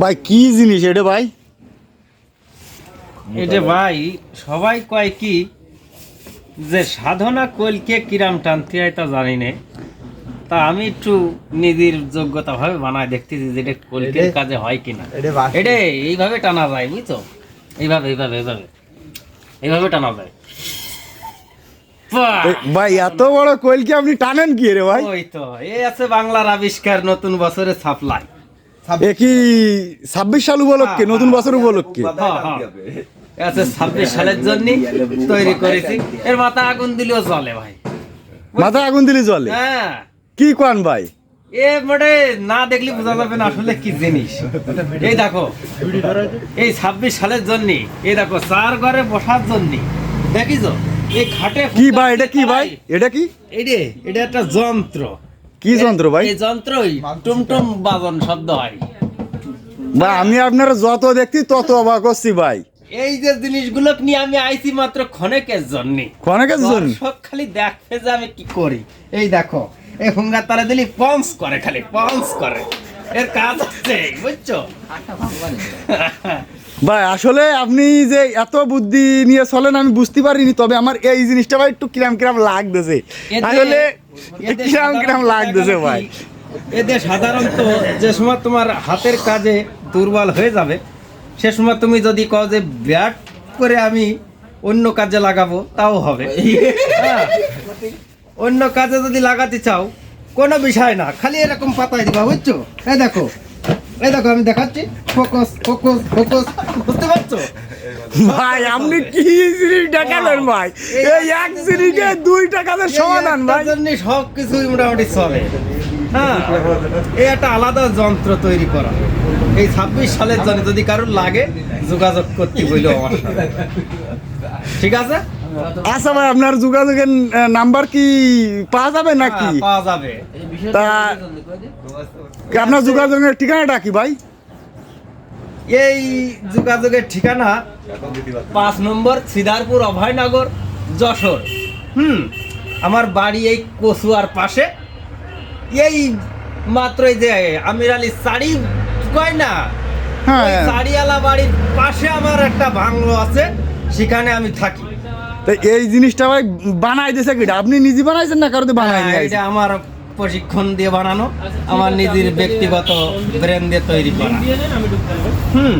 ভাই কি জিনিস এটা ভাই? এটা ভাই সবাই কয় কি যে সাধনা কলকে কিরাম টানতে হয় তা জানি না। তা আমি একটু নিজের যোগ্যতা ভাবে বানায় দেখতেছি যে এটা কলকের কাজে হয় কিনা। এটা এটা এইভাবে টানা যায় বুঝছ? এইভাবে এইভাবে এইভাবে। এইভাবে টানা যায়! ভাই এত বড় কোয়েল আপনি টানেন কি রে ভাই? ওই তো এই আছে বাংলার আবিষ্কার নতুন বছরে সাপ্লাই। এ কি ছাব্বিশ সাল উপলক্ষে? নতুন বছর উপলক্ষে? হ্যাঁ, হ্যাঁ। ছাব্বিশ সালের জন্য তৈরি করেছি। এর মাথা আগুন দিলেও চলে ভাই। মাথায় আগুন দিলে জলে হ্যাঁ। কি কোয়ান ভাই? এ মানে না দেখলে বোঝা যাবে না আসলে কি জিনিস। এই দেখো এই ছাব্বিশ সালের জন্য এই দেখো চার ঘরে বসার জন্য দেখিস এই খাটে কি ভাই এটা কি ভাই? এটা কি? এই রে এটা একটা যন্ত্র। কি যন্ত্র ভাই? এই যন্ত্রই। টুমটুম বাজন শব্দ হয়। ভাই আমি আপনারা যত দেখছি তত অবাক হচ্ছি ভাই। এই যে জিনিসগুলো নিয়ে আমি আইছি মাত্র ক্ষণেকের জন্য। ক্ষণেকের জন্য? দর্শক খালি দেখবে যে আমি কি করি। এই দেখো এই হুঙ্গা তারা দিলি পঞ্চ করে খালি পঞ্চ করে। এর কাজ আছে বুঝছ? ভাই আসলে আপনি যে এত বুদ্ধি নিয়ে চলেন আমি বুঝতে পারিনি তবে আমার এই জিনিসটা ভাই একটু কিরাম কিরাম লাগতেছে। আসলে কিরাম কিরাম লাগতেছে ভাই? এতে সাধারণত যে সময় তোমার হাতের কাজে দুর্বল হয়ে যাবে সে সময় তুমি যদি কও যে ব্যাট করে আমি অন্য কাজে লাগাবো তাও হবে। হ্যাঁ। অন্য কাজে যদি লাগাতে চাও কোনো বিষয় না খালি এরকম পাতায় দিবা বুঝছ? এই দেখো এই দেখো আমি দেখাচ্ছি। ফোকাস ফোকাস ফোকাস বুঝতে পারছ? ভাই আপনি কি জিনিস দেখালেন ভাই? এই এক জিনিসে দুই টাকাতে সমাধান ভাই। জন্য সব কিছুই মোটামুটি চলে। হ্যাঁ এই একটা আলাদা যন্ত্র তৈরি করা। এই ছাব্বিশ সালের জন্য যদি কারোর লাগে যোগাযোগ করতে বইল আমার ঠিক আছে? আচ্ছা ভাই আপনার যোগাযোগের নাম্বার কি পাওয়া যাবে নাকি? হ্যাঁ, পাওয়া যাবে। তা আপনার যোগাযোগের ঠিকানাটা কি ভাই? এই যোগাযোগের ঠিকানা পাঁচ নম্বর সিদারপুর অভয়নগর যশোর। হুম আমার বাড়ি এই কচুয়ার পাশে। এই মাত্র এই যে আমির আলী শাড়ি কয় না? হ্যাঁ ওই শাড়িওয়ালা বাড়ির পাশে আমার একটা বাংলো আছে সেখানে আমি থাকি। তো এই জিনিসটা ভাই বানাই দিয়েছে কিটা? আপনি নিজে বানাইছেন না কারোতে বানাই হ্যাঁ, এটা আমার প্রশিক্ষণ দিয়ে বানানো আমার নিজের ব্যক্তিগত ব্রেন দিয়ে তৈরি করা। হুম।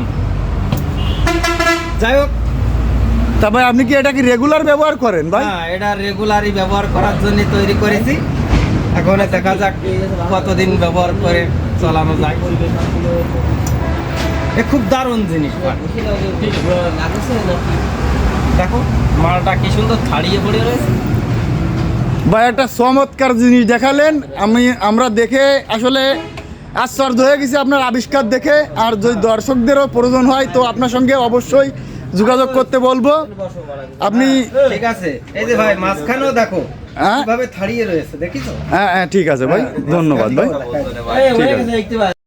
যাই হোক তবে আপনি কি এটা কি রেগুলার ব্যবহার করেন ভাই? হ্যাঁ এটা রেগুলারই ব্যবহার করার জন্য তৈরি করেছি। এখন দেখা যাক কতদিন ব্যবহার করে চালানো যায়। এ খুব দারুণ জিনিস ভাই। দেখো মালটা কি সুন্দর ছাড়িয়ে পড়ে রয়েছে। ভাই একটা চমৎকার জিনিস দেখালেন। আমি আমরা দেখে আসলে আশ্চর্য হয়ে গেছি আপনার আবিষ্কার দেখে। আর যদি দর্শকদেরও প্রয়োজন হয় তো আপনার সঙ্গে অবশ্যই যোগাযোগ করতে বলব। আপনি ঠিক আছে। এই যে ভাই মাঝখানেও দেখো হ্যাঁ? ছাড়িয়ে রয়েছে দেখিছো হ্যাঁ হ্যাঁ ঠিক আছে ভাই। ধন্যবাদ ভাই। হয়ে দেখতে পাচ্ছ।